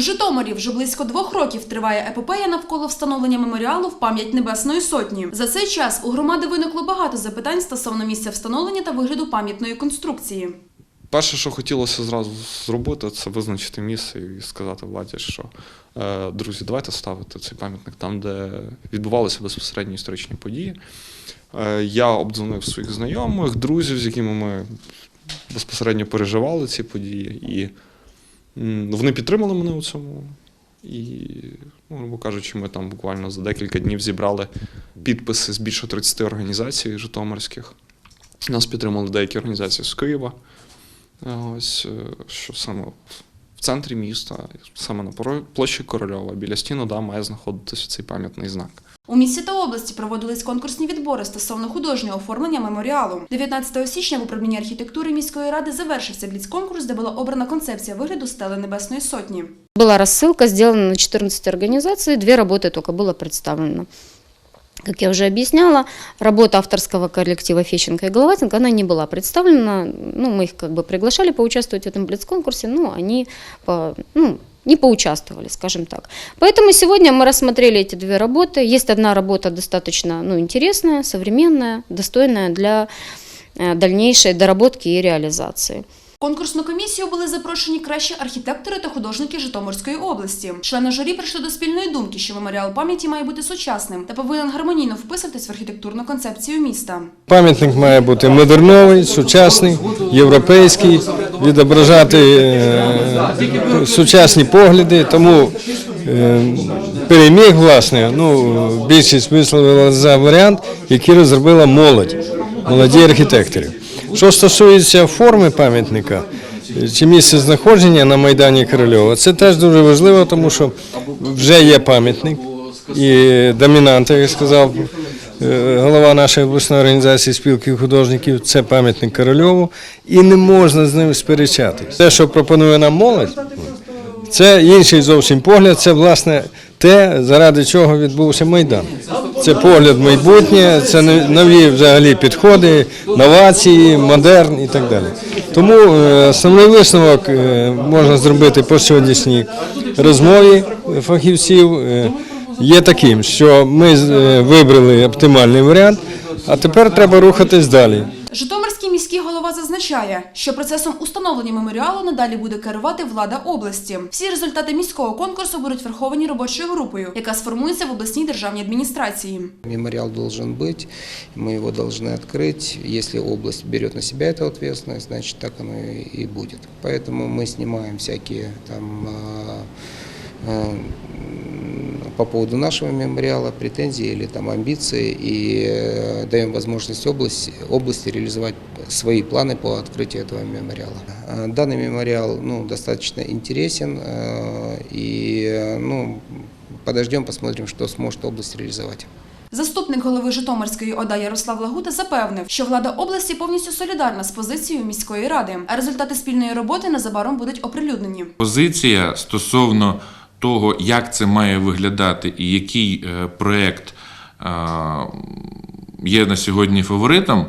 Житомирі вже близько двох років триває епопея навколо встановлення меморіалу в пам'ять Небесної Сотні. За цей час у громади виникло багато запитань стосовно місця встановлення та вигляду пам'ятної конструкції. Перше, що хотілося зразу зробити, це визначити місце і сказати владі, що е, друзі, давайте ставити цей пам'ятник там, де відбувалися безпосередньо історичні події. Е, я обдзвонив своїх знайомих, друзів, з якими ми безпосередньо переживали ці події, і вони підтримали мене у цьому. І, ну, кажучи, ми там буквально за декілька днів зібрали підписи з більше 30 організацій житомирських. Нас підтримали деякі організації з Києва. Ось е, що саме центрі міста, саме на поро- площі Корольова, біля стін ОДА має знаходитися цей пам'ятний знак. У місті та області проводились конкурсні відбори стосовно художнього оформлення меморіалу. 19 січня в управлінні архітектури міської ради завершився бліц-конкурс, де була обрана концепція вигляду стели Небесної Сотні. Была рассылка сделана на 14 организаций, две работы только было представлено. Как я уже объясняла, работа авторского коллектива Фещенко и Головатенко, она не была представлена. Ну, мы их как бы приглашали поучаствовать в этом блиц-конкурсе, но они по- ну, не поучаствовали, скажем так. Поэтому сегодня мы рассмотрели эти две работы. Есть одна работа достаточно ну, интересная, современная, достойная для э, дальнейшей доработки и реализации. Конкурсну комісію були запрошені кращі архітектори та художники Житомирської області. Члени журі прийшли до спільної думки, що меморіал пам'яті має бути сучасним та повинен гармонійно вписуватись в архітектурну концепцію міста. Пам'ятник має бути модерновий, сучасний, європейський, відображати е, сучасні погляди. Тому е, переміг, власне, ну, більшість висловила за варіант, який розробила молодь, молоді архітектори. Що стосується форми пам'ятника, чи місце знаходження на Майдані Корольова, це теж дуже важливо, тому що вже є пам'ятник і домінанта, як сказав е, голова нашої обласної організації спілки художників, це пам'ятник Корольову, і не можна з ним сперечати. Те, що пропонує нам молодь, це інший зовсім погляд. Це власне те, заради чого відбувся майдан. Це погляд в майбутнє, це нові- взагалі підходи, новації, модерн і так далі. Тому е, основний висновок е, можна зробити по сьогоднішній розмові фахівців. е, Є таким, що ми вибрали оптимальний варіант, а тепер треба рухатись далі. Житомирський міський голова зазначає, що процесом установлення меморіалу надалі буде керувати влада області. Всі результати міського конкурсу будуть враховані робочою групою, яка сформується в обласній державній адміністрації. Мемориал должен быть, мы его должны открыть. Если область берет на себя эту ответственность, значит так оно и и будет. Поэтому мы снимаем всякие там а, а, м, по поводу нашего мемориала претензии или там амбиции и э, даем возможность области, области реализовать свои планы по открытию этого мемориала. А, Данный мемориал ну, достаточно интересен э, и э, ну, подождем, посмотрим, что сможет область реализовать. Заступник голови Житомирської ОДА Ярослав Лагута запевнив, що влада області повністю солідарна з позицією міської ради, а результати спільної роботи незабаром будуть оприлюднені. Позиція стосовно того, як це має виглядати і який е, проєкт е, є на сьогодні фаворитом,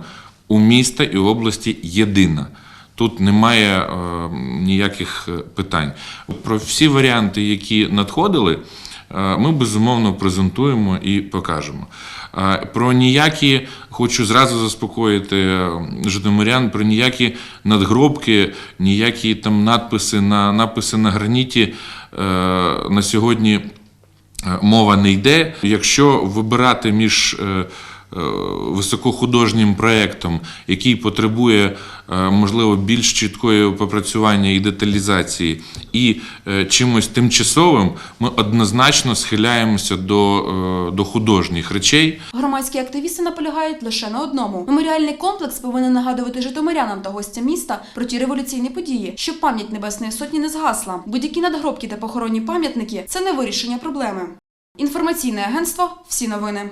у міста і області єдина. Тут немає е, ніяких е, питань. Про всі варіанти, які надходили, ми безумовно презентуємо і покажемо. Е, Про ніякі, хочу зразу заспокоїти е, житомирян, про ніякі надгробки, ніякі там надписи на написи на граніті е, на сьогодні е, мова не йде. Якщо вибирати між е, е, високохудожнім проєктом, який потребує, е, можливо, більш чіткої попрацювання і деталізації, і е, чимось тимчасовим, ми однозначно схиляємося до, е, до художніх речей. Громадські активісти наполягають лише на одному: меморіальний комплекс повинен нагадувати житомирянам та гостям міста про ті революційні події, щоб пам'ять Небесної Сотні не згасла. Будь-які надгробки та похоронні пам'ятники це не вирішення проблеми. Інформаційне агентство. Всі новини.